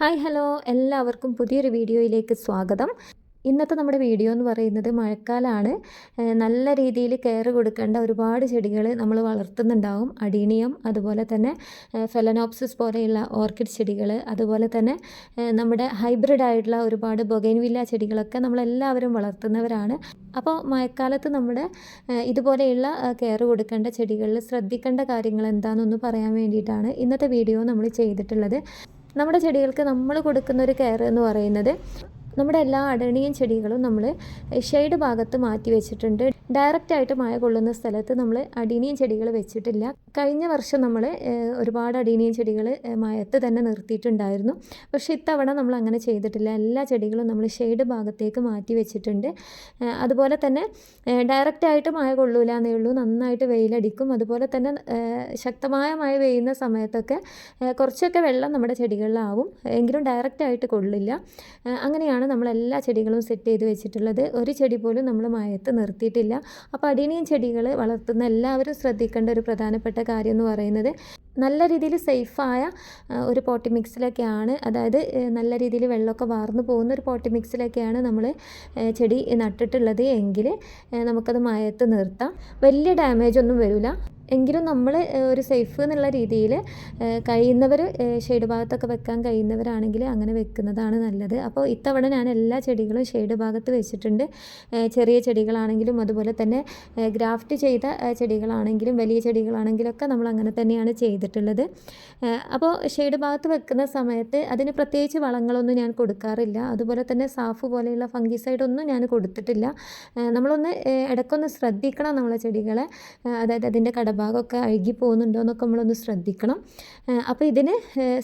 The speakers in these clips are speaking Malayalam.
Hi hello. എല്ലാവർക്കും പുതിയൊരു വീഡിയോയിലേക്ക് സ്വാഗതം. ഇന്നത്തെ നമ്മുടെ വീഡിയോ എന്ന് പറയുന്നത് മഴക്കാലമാണ് നല്ല രീതിയിൽ കെയർ കൊടുക്കേണ്ട ഒരുപാട് ചെടികൾ നമ്മൾ വളർത്തുന്നുണ്ടാവും. അഡീനിയം അതുപോലെ തന്നെ ഫെലനോപ്സിസ് പോലെയുള്ള ഓർക്കിഡ് ചെടികൾ അതുപോലെ തന്നെ നമ്മുടെ ഹൈബ്രിഡ് ആയിട്ടുള്ള ഒരുപാട് ബൊഗൈൻവില്ല ചെടികളൊക്കെ നമ്മളെല്ലാവരും വളർത്തുന്നവരാണ്. അപ്പോൾ മഴക്കാലത്ത് നമ്മുടെ ഇതുപോലെയുള്ള കെയർ കൊടുക്കേണ്ട ചെടികളിൽ ശ്രദ്ധിക്കേണ്ട കാര്യങ്ങൾ എന്താണെന്നൊന്ന് പറയാൻ വേണ്ടിയിട്ടാണ് ഇന്നത്തെ വീഡിയോ നമ്മൾ ചെയ്തിട്ടുള്ളത്. നമ്മുടെ ചെടികൾക്ക് നമ്മൾ കൊടുക്കുന്ന ഒരു കെയർ എന്ന് പറയുന്നത് നമ്മുടെ എല്ലാ അടണിയൻ ചെടികളും നമ്മൾ ഷെയ്ഡ് ഭാഗത്ത് മാറ്റി വെച്ചിട്ടുണ്ട്. ഡയറക്റ്റ് ആയിട്ട് മഴ കൊള്ളുന്ന സ്ഥലത്ത് നമ്മൾ അടീനിയൻ ചെടികൾ വെച്ചിട്ടില്ല. കഴിഞ്ഞ വർഷം നമ്മൾ ഒരുപാട് അടീനിയൻ ചെടികൾ മയത്ത് തന്നെ നിർത്തിയിട്ടുണ്ടായിരുന്നു. പക്ഷേ ഇത്തവണ നമ്മൾ അങ്ങനെ ചെയ്തിട്ടില്ല. എല്ലാ ചെടികളും നമ്മൾ ഷെയ്ഡ് ഭാഗത്തേക്ക് മാറ്റി വെച്ചിട്ടുണ്ട്. അതുപോലെ തന്നെ ഡയറക്റ്റ് ആയിട്ട് മഴ കൊള്ളൂല എന്നേ ഉള്ളൂ. നന്നായിട്ട് വെയിലടിക്കും. അതുപോലെ തന്നെ ശക്തമായ മഴ പെയ്യുന്ന സമയത്തൊക്കെ കുറച്ചൊക്കെ വെള്ളം നമ്മുടെ ചെടികളിലാവും. എങ്കിലും ഡയറക്റ്റ് ആയിട്ട് കൊള്ളില്ല. അങ്ങനെയാണ് നമ്മൾ എല്ലാ ചെടികളും സെറ്റ് ചെയ്ത് വെച്ചിട്ടുള്ളത് ഒരു ചെടി പോലും നമ്മൾ മയത്ത് നിർത്തിയിട്ടില്ല. അപ്പോൾ അടീനിയൻ ചെടികൾ വളർത്തുന്ന എല്ലാവരും ശ്രദ്ധിക്കേണ്ട ഒരു പ്രധാനപ്പെട്ട കാര്യം എന്ന് പറയുന്നത് നല്ല രീതിയിൽ സേഫായ ഒരു പോട്ടി മിക്സിലൊക്കെയാണ് അതായത് നല്ല രീതിയിൽ വെള്ളമൊക്കെ വാർന്നു പോകുന്ന ഒരു പോട്ടി മിക്സിലൊക്കെയാണ് നമ്മൾ ചെടി നട്ടിട്ടുള്ളത്. എങ്കിൽ നമുക്കത് മയത്ത് നിർത്താം. വലിയ ഡാമേജ് ഒന്നും വരില്ല എങ്കിലും നമ്മൾ ഒരു സേഫ് എന്നുള്ള രീതിയിൽ കഴിയുന്നവർ ഷെയ്ഡ് ഭാഗത്തൊക്കെ വെക്കാൻ കഴിയുന്നവരാണെങ്കിൽ അങ്ങനെ വെക്കുന്നതാണ് നല്ലത്. അപ്പോൾ ഇത്തവണ ഞാൻ എല്ലാ ചെടികളും ഷെയ്ഡ് ഭാഗത്ത് വെച്ചിട്ടുണ്ട് ചെറിയ ചെടികളാണെങ്കിലും അതുപോലെ തന്നെ ഗ്രാഫ്റ്റ് ചെയ്ത ചെടികളാണെങ്കിലും വലിയ ചെടികളാണെങ്കിലൊക്കെ നമ്മൾ അങ്ങനെ തന്നെയാണ് ചെയ്തിട്ടുള്ളത്. അപ്പോൾ ഷെയ്ഡ് ഭാഗത്ത് വെക്കുന്ന സമയത്ത് അതിന് പ്രത്യേകിച്ച് വളങ്ങളൊന്നും ഞാൻ കൊടുക്കാറില്ല. അതുപോലെ തന്നെ സാഫ് പോലെയുള്ള ഫംഗിസൈഡ് ഒന്നും ഞാൻ കൊടുത്തിട്ടില്ല. നമ്മളൊന്ന് ഇടയ്ക്കൊന്ന് ശ്രദ്ധിക്കണം നമ്മളെ ചെടികളെ. അതായത് അതിന്റെ കടഭാഗമൊക്കെ അഴുകി പോകുന്നുണ്ടോ എന്നൊക്കെ നമ്മളൊന്ന് ശ്രദ്ധിക്കണം. അപ്പോൾ ഇതിന്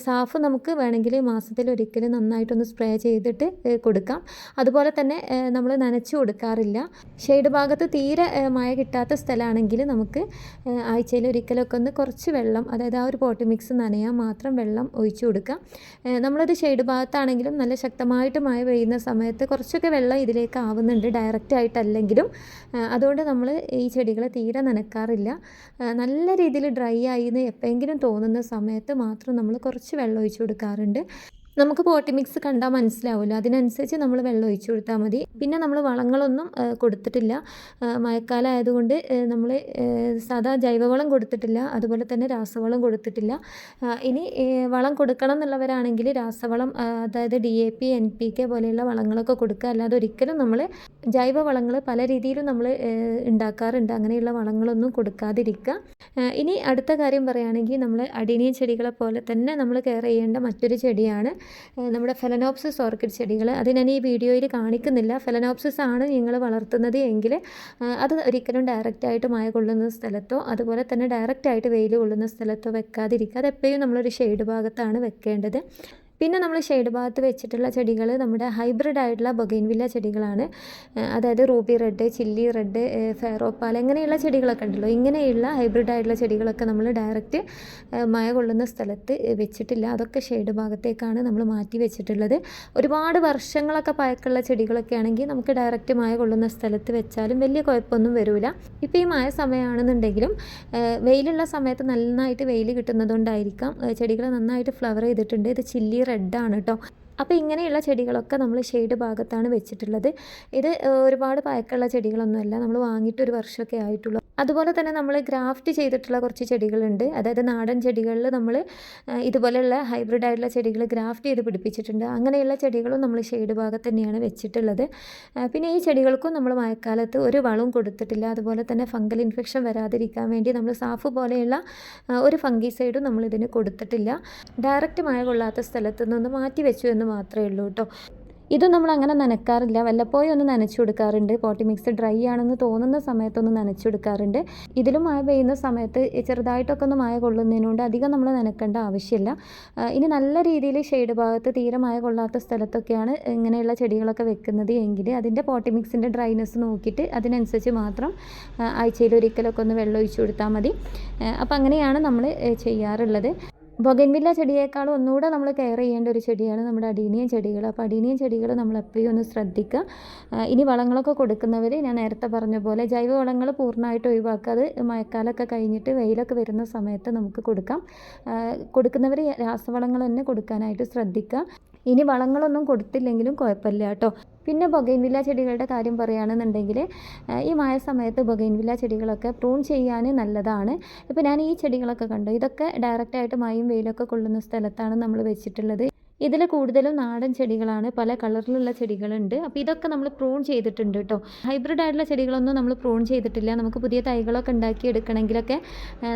സാഫ് നമുക്ക് വേണമെങ്കിൽ മാസത്തിൽ ഒരിക്കലും നന്നായിട്ടൊന്ന് സ്പ്രേ ചെയ്തിട്ട് കൊടുക്കാം. അതുപോലെ തന്നെ നമ്മൾ നനച്ചു കൊടുക്കാറില്ല. ഷെയ്ഡ് ഭാഗത്ത് തീരെ മഴ കിട്ടാത്ത സ്ഥലമാണെങ്കിൽ നമുക്ക് ആഴ്ചയിൽ ഒരിക്കലൊക്കെ ഒന്ന് കുറച്ച് വെള്ളം അതായത് ആ ഒരു പോട്ടി മിക്സ് നനയാൻ മാത്രം വെള്ളം ഒഴിച്ചു കൊടുക്കാം. നമ്മളത് ഷെയ്ഡ് ഭാഗത്താണെങ്കിലും നല്ല ശക്തമായിട്ട് മഴ പെയ്യുന്ന സമയത്ത് കുറച്ചൊക്കെ വെള്ളം ഇതിലേക്ക് ആവുന്നുണ്ട് ഡയറക്റ്റ് ആയിട്ടല്ലെങ്കിലും. അതുകൊണ്ട് നമ്മൾ ഈ ചെടികളെ തീരെ നനക്കാറില്ല. നല്ല രീതിയിൽ ഡ്രൈ ആയി എന്ന് എപ്പോഴെങ്കിലും തോന്നുന്ന സമയത്ത് മാത്രം നമ്മൾ കുറച്ച് വെള്ളം ഒഴിച്ചു കൊടുക്കാറുണ്ട്. നമുക്ക് പോട്ടി മിക്സ് കണ്ടാൽ മനസ്സിലാവില്ല അതിനനുസരിച്ച് നമ്മൾ വെള്ളം ഒഴിച്ചു കൊടുത്താൽ മതി. പിന്നെ നമ്മൾ വളങ്ങളൊന്നും കൊടുത്തിട്ടില്ല. മഴക്കാലം ആയതുകൊണ്ട് നമ്മൾ സാധാ ജൈവവളം കൊടുത്തിട്ടില്ല. അതുപോലെ തന്നെ രാസവളം കൊടുത്തിട്ടില്ല. ഇനി വളം കൊടുക്കണം എന്നുള്ളവരാണെങ്കിൽ രാസവളം അതായത് D A P N P K പോലെയുള്ള വളങ്ങളൊക്കെ കൊടുക്കുക. അല്ലാതെ ഒരിക്കലും നമ്മൾ ജൈവ വളങ്ങൾ പല രീതിയിലും നമ്മൾ ഉണ്ടാക്കാറുണ്ട്. അങ്ങനെയുള്ള വളങ്ങളൊന്നും കൊടുക്കാതിരിക്കുക. ഇനി അടുത്ത കാര്യം പറയുകയാണെങ്കിൽ നമ്മൾ അടിനിയ ചെടികളെ പോലെ തന്നെ നമ്മൾ കെയർ ചെയ്യേണ്ട മറ്റൊരു ചെടിയാണ് നമ്മുടെ ഫെലനോപ്സിസ് ഓർക്കിഡ് ചെടികൾ അത് ഞാൻ ഈ വീഡിയോയിൽ കാണിക്കുന്നില്ല. ഫെലനോപ്സിസ് ആണ് നിങ്ങൾ വളർത്തുന്നത് എങ്കിൽ അത് ഒരിക്കലും ഡയറക്റ്റ് ആയിട്ട് മഴ കൊള്ളുന്ന സ്ഥലത്തോ അതുപോലെ തന്നെ ഡയറക്റ്റ് ആയിട്ട് വെയിൽ കൊള്ളുന്ന സ്ഥലത്തോ വെക്കാതിരിക്കുക. അത് എപ്പോഴും നമ്മളൊരു ഷെയ്ഡ് ഭാഗത്താണ് വെക്കേണ്ടത്. പിന്നെ നമ്മൾ ഷെയ്ഡ് ഭാഗത്ത് വെച്ചിട്ടുള്ള ചെടികൾ നമ്മുടെ ഹൈബ്രിഡ് ആയിട്ടുള്ള ബൊഗൈൻവില്ല ചെടികളാണ്. അതായത് റൂബി റെഡ് ചില്ലി റെഡ് ഫെയറോപ്പാൽ അങ്ങനെയുള്ള ചെടികളൊക്കെ ഉണ്ടല്ലോ. ഇങ്ങനെയുള്ള ഹൈബ്രിഡ് ആയിട്ടുള്ള ചെടികളൊക്കെ നമ്മൾ ഡയറക്റ്റ് മഴ കൊള്ളുന്ന സ്ഥലത്ത് വെച്ചിട്ടില്ല. അതൊക്കെ ഷെയ്ഡ് ഭാഗത്തേക്കാണ് നമ്മൾ മാറ്റി വെച്ചിട്ടുള്ളത്. ഒരുപാട് വർഷങ്ങളൊക്കെ പഴക്കമുള്ള ചെടികളൊക്കെ ആണെങ്കിൽ നമുക്ക് ഡയറക്റ്റ് മഴ കൊള്ളുന്ന സ്ഥലത്ത് വെച്ചാലും വലിയ കുഴപ്പമൊന്നും വരില്ല ഇപ്പോൾ ഈ മഴ സമയമാണെന്നുണ്ടെങ്കിലും വെയിലുള്ള സമയത്ത് നന്നായിട്ട് വെയിൽ കിട്ടുന്നതുകൊണ്ടായിരിക്കാം ചെടികൾ നന്നായിട്ട് ഫ്ലവർ ചെയ്തിട്ടുണ്ട്. ഇത് ചില്ലി റെഡാണ് കേട്ടോ. അപ്പോൾ ഇങ്ങനെയുള്ള ചെടികളൊക്കെ നമ്മൾ ഷെയ്ഡ് ഭാഗത്താണ് വെച്ചിട്ടുള്ളത്. ഇത് ഒരുപാട് പഴക്കമുള്ള ചെടികളൊന്നുമല്ല. നമ്മൾ വാങ്ങിയിട്ട് ഒരു വർഷമൊക്കെ ആയിട്ടുള്ളൂ. അതുപോലെ തന്നെ നമ്മൾ ഗ്രാഫ്റ്റ് ചെയ്തിട്ടുള്ള കുറച്ച് ചെടികളുണ്ട്. അതായത് നാടൻ ചെടികളിൽ നമ്മൾ ഇതുപോലെയുള്ള ഹൈബ്രിഡ് ആയിട്ടുള്ള ചെടികൾ ഗ്രാഫ്റ്റ് ചെയ്ത് പിടിപ്പിച്ചിട്ടുണ്ട്. അങ്ങനെയുള്ള ചെടികളും നമ്മൾ ഷെയ്ഡ് ഭാഗത്ത് തന്നെയാണ് വെച്ചിട്ടുള്ളത്. പിന്നെ ഈ ചെടികൾക്കും നമ്മൾ മഴക്കാലത്ത് ഒരു വളവും കൊടുത്തിട്ടില്ല. അതുപോലെ തന്നെ ഫംഗൽ ഇൻഫെക്ഷൻ വരാതിരിക്കാൻ വേണ്ടി നമ്മൾ സാഫ് പോലെയുള്ള ഒരു ഫംഗിസൈഡും നമ്മൾ ഇതിന് കൊടുത്തിട്ടില്ല. ഡയറക്റ്റ് മഴ കൊള്ളാത്ത സ്ഥലത്ത് നിന്ന് മാറ്റി വെച്ചു എന്ന് മാത്രമേ ഉള്ളൂ കേട്ടോ. ഇത് നമ്മൾ അങ്ങനെ നനക്കാറില്ല. വല്ലപ്പോഴും ഒന്ന് നനച്ചു കൊടുക്കാറുണ്ട്. പോട്ടി മിക്സ് ഡ്രൈ ആണെന്ന് തോന്നുന്ന സമയത്തൊന്ന് നനച്ചു കൊടുക്കാറുണ്ട്. ഇതിലും മഴ പെയ്യുന്ന സമയത്ത് ചെറുതായിട്ടൊക്കെ ഒന്ന് മഴ കൊള്ളുന്നതിനുകൊണ്ട് അധികം നമ്മൾ നനക്കേണ്ട ആവശ്യമില്ല. ഇനി നല്ല രീതിയിൽ ഷെയ്ഡ് ഭാഗത്ത് തീരെ മഴ കൊള്ളാത്ത സ്ഥലത്തൊക്കെയാണ് ഇങ്ങനെയുള്ള ചെടികളൊക്കെ വെക്കുന്നത് എങ്കിൽ അതിന്റെ പോട്ടി മിക്സിന്റെ ഡ്രൈനെസ് നോക്കിയിട്ട് അതിനനുസരിച്ച് മാത്രം ആഴ്ചയിൽ ഒരിക്കലൊക്കെ ഒന്ന് വെള്ളം ഒഴിച്ചു കൊടുത്താൽ മതി. അപ്പം അങ്ങനെയാണ് നമ്മൾ ചെയ്യാറുള്ളത്. ബൊഗൻവില്ല ചെടിയേക്കാളും ഒന്നുകൂടെ നമ്മൾ കെയർ ചെയ്യേണ്ട ഒരു ചെടിയാണ് നമ്മുടെ അടീനിയം ചെടികൾ. അപ്പോൾ അടീനിയം ചെടികൾ നമ്മൾ എപ്പോഴും ഒന്ന് ശ്രദ്ധിക്കുക. ഇനി വളങ്ങളൊക്കെ കൊടുക്കുന്നവർ ഞാൻ നേരത്തെ പറഞ്ഞ പോലെ ജൈവ വളങ്ങൾ പൂർണമായിട്ട് ഒഴിവാക്കുക. അത് മഴക്കാലമൊക്കെ കഴിഞ്ഞിട്ട് വെയിലൊക്കെ വരുന്ന സമയത്ത് നമുക്ക് കൊടുക്കാം. കൊടുക്കുന്നവർ രാസവളങ്ങൾ തന്നെ കൊടുക്കാനായിട്ട് ശ്രദ്ധിക്കുക. ഇനി വളങ്ങളൊന്നും കൊടുത്തില്ലെങ്കിലും കുഴപ്പമില്ല കേട്ടോ. പിന്നെ ബൊഗൈൻവില്ല ചെടികളുടെ കാര്യം പറയുകയാണെന്നുണ്ടെങ്കിൽ ഈ മഴ സമയത്ത് ബൊഗൈൻവില്ല ചെടികളൊക്കെ പ്രൂൺ ചെയ്യാൻ നല്ലതാണ്. ഇപ്പോൾ ഞാൻ ഈ ചെടികളൊക്കെ കണ്ടു. ഇതൊക്കെ ഡയറക്റ്റായിട്ട് മഴയും വെയിലൊക്കെ കൊള്ളുന്ന സ്ഥലത്താണ് നമ്മൾ വെച്ചിട്ടുള്ളത്. ഇതിൽ കൂടുതലും നാടൻ ചെടികളാണ്. പല കളറിലുള്ള ചെടികളുണ്ട്. അപ്പോൾ ഇതൊക്കെ നമ്മൾ പ്രൂൺ ചെയ്തിട്ടുണ്ട് കേട്ടോ ഹൈബ്രിഡ് ആയിട്ടുള്ള ചെടികളൊന്നും നമ്മൾ പ്രൂൺ ചെയ്തിട്ടില്ല. നമുക്ക് പുതിയ തൈകളൊക്കെ ഉണ്ടാക്കി എടുക്കണമെങ്കിലൊക്കെ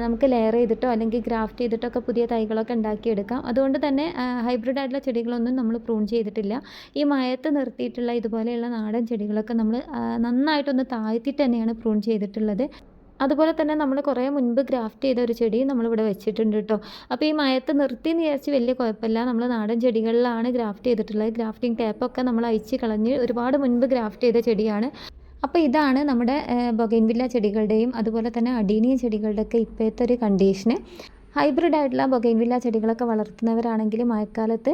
നമുക്ക് ലെയർ ചെയ്തിട്ടോ അല്ലെങ്കിൽ ഗ്രാഫ്റ്റ് ചെയ്തിട്ടൊക്കെ പുതിയ തൈകളൊക്കെ ഉണ്ടാക്കിയെടുക്കാം അതുകൊണ്ട് തന്നെ ഹൈബ്രിഡ് ആയിട്ടുള്ള ചെടികളൊന്നും നമ്മൾ പ്രൂൺ ചെയ്തിട്ടില്ല. ഈ മയത്ത് നിർത്തിയിട്ടുള്ള ഇതുപോലെയുള്ള നാടൻ ചെടികളൊക്കെ നമ്മൾ നന്നായിട്ടൊന്ന് താഴ്ത്തിയിട്ട് തന്നെയാണ് പ്രൂൺ ചെയ്തിട്ടുള്ളത്. അതുപോലെ തന്നെ നമ്മൾ കുറേ മുൻപ് ഗ്രാഫ്റ്റ് ചെയ്ത ഒരു ചെടി നമ്മളിവിടെ വെച്ചിട്ടുണ്ട് കേട്ടോ. അപ്പോൾ ഈ മയത്ത് നിർത്തി എന്ന് വിചാരിച്ച് വലിയ കുഴപ്പമില്ല. നമ്മൾ നാടൻ ചെടികളിലാണ് ഗ്രാഫ്റ്റ് ചെയ്തിട്ടുള്ളത്. ഗ്രാഫ്റ്റിംഗ് ടേപ്പൊക്കെ നമ്മൾ അയച്ച് കളഞ്ഞ് ഒരുപാട് മുൻപ് ഗ്രാഫ്റ്റ് ചെയ്ത ചെടിയാണ്. അപ്പോൾ ഇതാണ് നമ്മുടെ ബൊഗൈൻവില്ല ചെടികളുടെയും അതുപോലെ തന്നെ അടീനിയ ചെടികളുടെയൊക്കെ ഇപ്പോഴത്തെ ഒരു കണ്ടീഷന്. ഹൈബ്രിഡ് ആയിട്ടുള്ള ബൊഗൈൻവില്ല ചെടികളൊക്കെ വളർത്തുന്നവരാണെങ്കിൽ മഴക്കാലത്ത്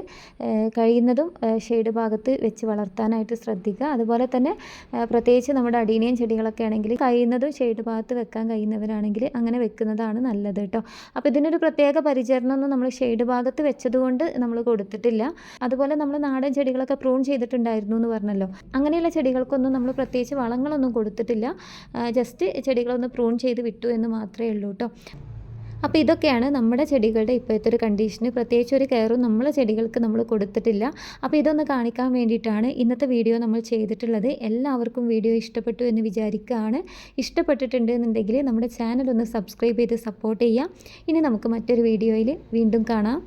കഴിയുന്നതും ഷെയ്ഡ് ഭാഗത്ത് വെച്ച് വളർത്താനായിട്ട് ശ്രദ്ധിക്കുക. അതുപോലെ തന്നെ പ്രത്യേകിച്ച് നമ്മുടെ അടീനിയം ചെടികളൊക്കെ ആണെങ്കിൽ കഴിയുന്നതും ഷെയ്ഡ് ഭാഗത്ത് വെക്കാൻ കഴിയുന്നവരാണെങ്കിൽ അങ്ങനെ വെക്കുന്നതാണ് നല്ലത് കേട്ടോ. അപ്പോൾ ഇതിനൊരു പ്രത്യേക പരിചരണമൊന്നും നമ്മൾ ഷെയ്ഡ് ഭാഗത്ത് വെച്ചതുകൊണ്ട് നമ്മൾ കൊടുത്തിട്ടില്ല. അതുപോലെ നമ്മൾ നാടൻ ചെടികളൊക്കെ പ്രൂൺ ചെയ്തിട്ടുണ്ടായിരുന്നു എന്ന് പറഞ്ഞല്ലോ. അങ്ങനെയുള്ള ചെടികൾക്കൊന്നും നമ്മൾ പ്രത്യേകിച്ച് വളങ്ങളൊന്നും കൊടുത്തിട്ടില്ല. ജസ്റ്റ് ചെടികളൊന്ന് പ്രൂൺ ചെയ്ത് വിട്ടു എന്ന് മാത്രമേ ഉള്ളൂ കേട്ടോ. അപ്പോൾ ഇതൊക്കെയാണ് നമ്മുടെ ചെടികളുടെ ഇപ്പോഴത്തെ ഒരു കണ്ടീഷന് പ്രത്യേകിച്ച് ഒരു കെയറും നമ്മളെ ചെടികൾക്ക് നമ്മൾ കൊടുത്തിട്ടില്ല. അപ്പോൾ ഇതൊന്ന് കാണിക്കാൻ വേണ്ടിയിട്ടാണ് ഇന്നത്തെ വീഡിയോ നമ്മൾ ചെയ്തിട്ടുള്ളത്. എല്ലാവർക്കും വീഡിയോ ഇഷ്ടപ്പെട്ടു എന്ന് വിചാരിക്കുകയാണ്. ഇഷ്ടപ്പെട്ടിട്ടുണ്ടെന്നുണ്ടെങ്കിൽ നമ്മുടെ ചാനൽ ഒന്ന് സബ്സ്ക്രൈബ് ചെയ്ത് സപ്പോർട്ട് ചെയ്യാം ഇനി നമുക്ക് മറ്റൊരു വീഡിയോയിൽ വീണ്ടും കാണാം.